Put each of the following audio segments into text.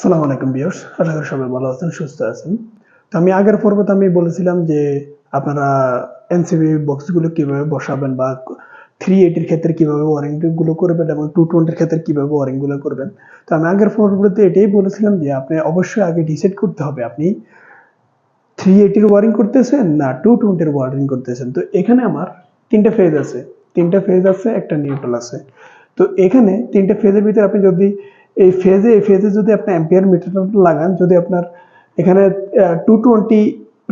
সালাম আলাইকুম বিয়স আশা করি সবাই ভালো আছেন, সুস্থ আছেন। তো আমি আগের পর্বতে আমি বলেছিলাম যে আপনারা এনসিবি বক্সগুলো কীভাবে বসাবেন বা থ্রি এইটির ক্ষেত্রে কীভাবে ওয়ারিংগুলো করবেন এবং টু টোয়েন্টির ক্ষেত্রে কীভাবে ওয়ারিংগুলো করবেন। তো আমি আগের পর্বতে এটাই বলেছিলাম যে আপনি অবশ্যই আগে ডিসাইড করতে হবে, আপনি থ্রি এইটির ওয়ারিং করতেছেন না টু টোয়েন্টির ওয়ারিং করতেছেন। তো এখানে আমার তিনটা ফেজ আছে, তিনটা ফেজ আছে, একটা নিউট্রাল আছে। তো এখানে তিনটা ফেজের ভিতরে আপনি যদি এই ফেজে এই ফেজে যদি আপনি অ্যাম্পিয়ার মিটারটা লাগান, যদি আপনার এখানে টু টোয়েন্টি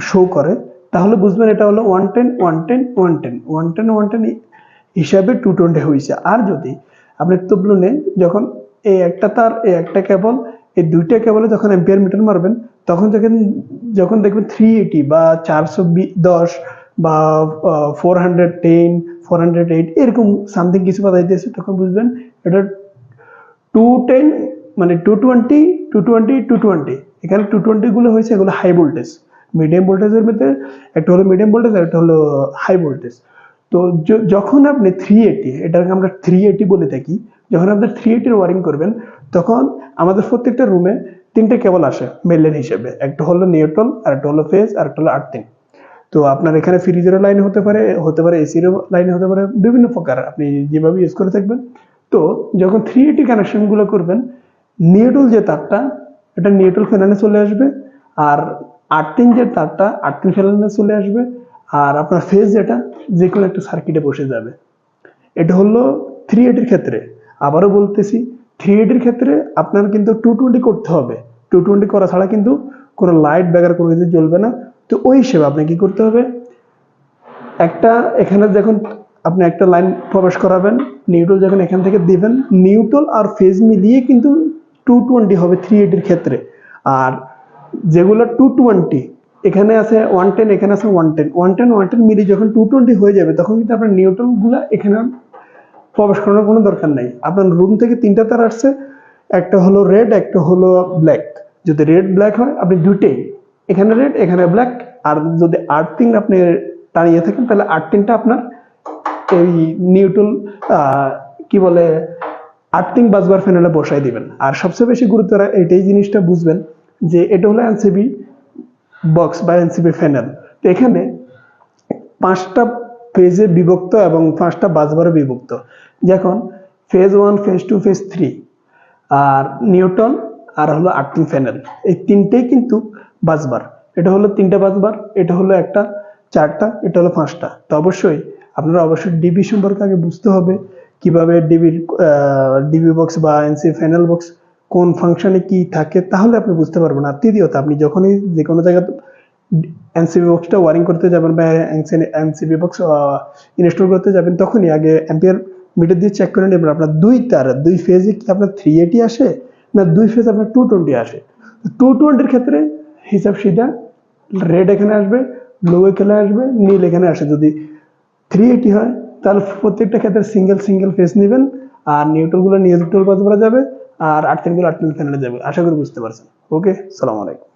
শো করে, তাহলে বুঝবেন এটা হলো one ten one ten one ten one ten one ten হিসাবে টু টোয়েন্টি হয়েছে আর যদি আপনি তবলুনে যখন এই একটা তার, এই একটা কেবল এই দুইটা কেবলে যখন অ্যাম্পিয়ার মিটার মারবেন, তখন যখন যখন দেখবেন থ্রি এইটি বা চারশো দশ বা four hundred ten four hundred eight এরকম সামথিং কিছু বাজাইতেছে, তখন বুঝবেন এটা টু টেন মানে two twenty two twenty two twenty এখানে টু টোয়েন্টিগুলো হয়েছে, এগুলো হাই ভোল্টেজ মিডিয়াম ভোল্টেজের মধ্যে একটা হলো মিডিয়াম ভোল্টেজ আর একটা হলো হাই ভোল্টেজ তো যখন আপনি থ্রি এইটি এটাকে আমরা থ্রি এইটি বলে থাকি, যখন আপনি থ্রি এইটির ওয়ারিং করবেন, তখন আমাদের প্রত্যেকটা রুমে তিনটে কেবল আসে মেলেন হিসেবে। একটা হলো নিউট্রাল আর একটা হলো ফেজ আর একটা হলো আর্থিং তো আপনার এখানে ফ্রিজেরও লাইন হতে পারে হতে পারে এসিরও লাইন হতে পারে, বিভিন্ন প্রকার। আপনি যেভাবে ইউজ করে থাকবেন তো যখন থ্রি এইটি কানেকশনগুলো করবেন নিউট্রাল যে তারটা, এটা নিউট্রাল ফ্যানানে চলে আসবে, আর আর্থিং যে তারটা আর্থিং ফ্যানানে চলে আসবে, আর আপনার ফেজ যেটা, যে কোনো একটা সার্কিটে বসে যাবে। এটা হলো থ্রি এইটির ক্ষেত্রে। আবারও বলতেছি থ্রি এইটির ক্ষেত্রে আপনার কিন্তু টু টোয়েন্টি করতে হবে। টু টোয়েন্টি করা ছাড়া কিন্তু কোনো লাইট ব্যাগার কোনো কিছু জ্বলবে না। তো ওই হিসেবে আপনাকে কি করতে হবে? একটা, এখানে যখন আপনি একটা লাইন প্রবেশ করাবেন নিউট্রাল যখন এখান থেকে দিবেন নিউট্রাল আর ফেজ মিলিয়ে কিন্তু টু টোয়েন্টি হবে থ্রি এইটির ক্ষেত্রে। আর যেগুলো টু টোয়েন্টি এখানে আছে ওয়ান টেন এখানে আছে one ten one ten one ten মিলিয়ে যখন টু টোয়েন্টি হয়ে যাবে, তখন কিন্তু আপনার নিউট্রালগুলো এখানে প্রবেশ করানোর কোনো দরকার নাই। আপনার রুম থেকে তিনটা তার আসছে, একটা হলো রেড একটা হলো ব্ল্যাক যদি রেড ব্ল্যাক হয়, আপনি দুইটাই, এখানে রেড এখানে ব্ল্যাক আর যদি আর্থিং আপনি টানিয়ে থাকেন, তাহলে আর্থিংটা আপনার এই নিউট্রাল কি বলে, আর্থিং বাজবার ফ্যানেলে বসাই দিবেন। আর সবচেয়ে বেশি গুরুত্ব এটাই জিনিসটা বুঝবেন যে এটা হলো এনসিবি বক্স বা এনসিবি ফ্যানেল তো এখানে পাঁচটা ফেজে বিভক্ত এবং পাঁচটা বাজবারে বিভক্ত। যখন phase one, phase two, phase three, আর নিউটন, আর হলো আর্থিং ফ্যানেল এই তিনটেই কিন্তু বাজবার। এটা হলো তিনটা বাজবার, এটা হলো একটা, চারটা, এটা হলো পাঁচটা। তো অবশ্যই আপনারা অবশ্যই ডিবি সম্পর্কে আগে বুঝতে হবে কীভাবে ডিবির ডিবি বক্স বা এনসি ফাইনাল বক্স কোন ফাংশনে কি থাকে, তাহলে আপনি বুঝতে পারবেন। আর তৃতীয়ত, আপনি যখনই যে কোনো জায়গাতে এনসিবি বক্সটা ওয়ারিং করতে যাবেন বা এনসিবি বক্স ইনস্টল করতে যাবেন, তখনই আগে অ্যাম্পিয়ার মিটার দিয়ে চেক করে নেবেন আপনার দুই তার, দুই ফেজে কি আপনার থ্রি এইটি আসে না দুই ফেজ আপনার টু টোয়েন্টি আসে। টু টোয়েন্টির ক্ষেত্রে হিসাব সিধা রেড এখানে আসবে ব্লু এখানে আসবে, নীল এখানে আসে। যদি থ্রি এইটি হয়, তাহলে প্রত্যেকটা ক্ষেত্রে সিঙ্গেল সিঙ্গেল ফেস নেবেন, আর নিউট্রালগুলো নিউট্রাল বাজ করা যাবে, আর আর্থিনগুলো আর্থিন ফ্যানেলে যাবে। আশা করি বুঝতে পারছেন। ওকে সালাম আলাইকুম।